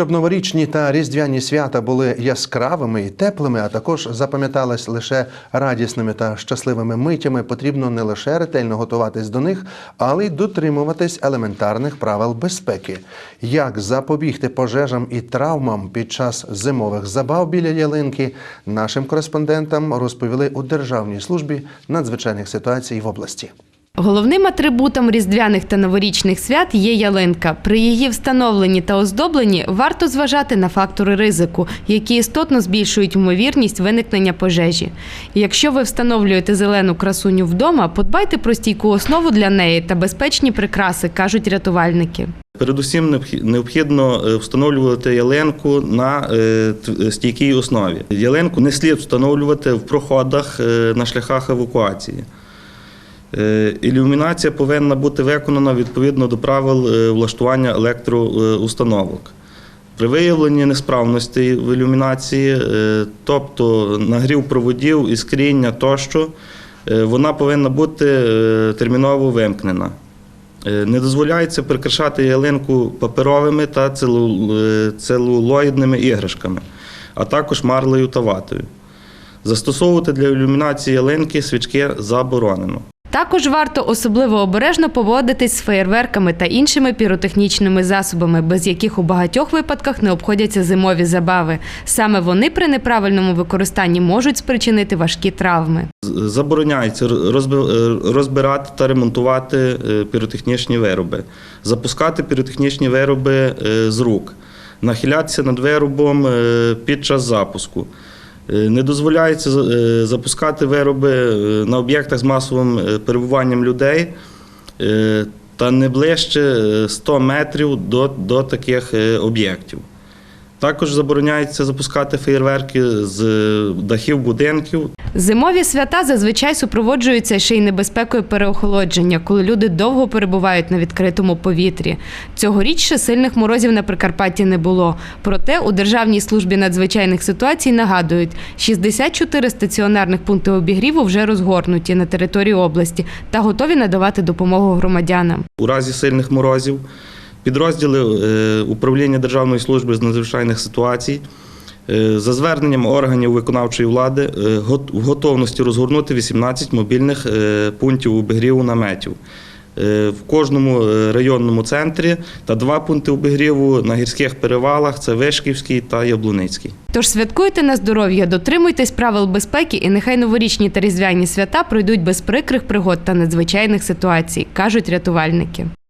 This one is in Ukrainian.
Щоб новорічні та різдвяні свята були яскравими і теплими, а також запам'ятались лише радісними та щасливими митями, потрібно не лише ретельно готуватись до них, але й дотримуватись елементарних правил безпеки. Як запобігти пожежам і травмам під час зимових забав біля ялинки, нашим кореспондентам розповіли у Державній службі надзвичайних ситуацій в області. Головним атрибутом різдвяних та новорічних свят є ялинка. При її встановленні та оздобленні варто зважати на фактори ризику, які істотно збільшують ймовірність виникнення пожежі. Якщо ви встановлюєте зелену красуню вдома, подбайте про стійку основу для неї та безпечні прикраси, кажуть рятувальники. Передусім необхідно е, встановлювати ялинку на е, стійкій основі. Ялинку не слід встановлювати в проходах е, на шляхах евакуації. Е, Ілюмінація повинна бути виконана відповідно до правил е, влаштування електроустановок. При виявленні несправностей в ілюмінації, е, тобто нагрів проводів, іскріння тощо, вона повинна бути терміново вимкнена. Не дозволяється прикрашати ялинку паперовими та целулоїдними іграшками, а також марлею та ватою. Застосовувати для ілюмінації ялинки свічки заборонено. Також варто особливо обережно поводитись з феєрверками та іншими піротехнічними засобами, без яких у багатьох випадках не обходяться зимові забави. Саме вони при неправильному використанні можуть спричинити важкі травми. Забороняється е, розбирати та ремонтувати е, піротехнічні вироби, запускати піротехнічні вироби е, з рук, нахилятися над виробом під час запуску. Е, Не дозволяється е, запускати вироби е, на об'єктах з масовим перебуванням людей та не ближче е, 100 метрів до, до таких об'єктів. Також забороняється запускати феєрверки з е, дахів будинків Зимові свята зазвичай супроводжуються ще й небезпекою переохолодження, коли люди довго перебувають на відкритому повітрі. Цьогоріч ще сильних морозів на Прикарпатті не було. Проте у Державній службі надзвичайних ситуацій нагадують, 64 стаціонарних пункти обігріву вже розгорнуті на території області та готові надавати допомогу громадянам. у разі сильних морозів. Підрозділи е, управління Державної служби з надзвичайних ситуацій е, за зверненням органів виконавчої влади е, в готовності розгорнути 18 мобільних пунктів обігріву наметів. В кожному районному центрі та два пункти обігріву на гірських перевалах це Вишківський та Яблуницький. Тож святкуйте на здоров'я, дотримуйтесь правил безпеки, і нехай новорічні та різдвяні свята пройдуть без прикрих пригод та надзвичайних ситуацій, кажуть рятувальники.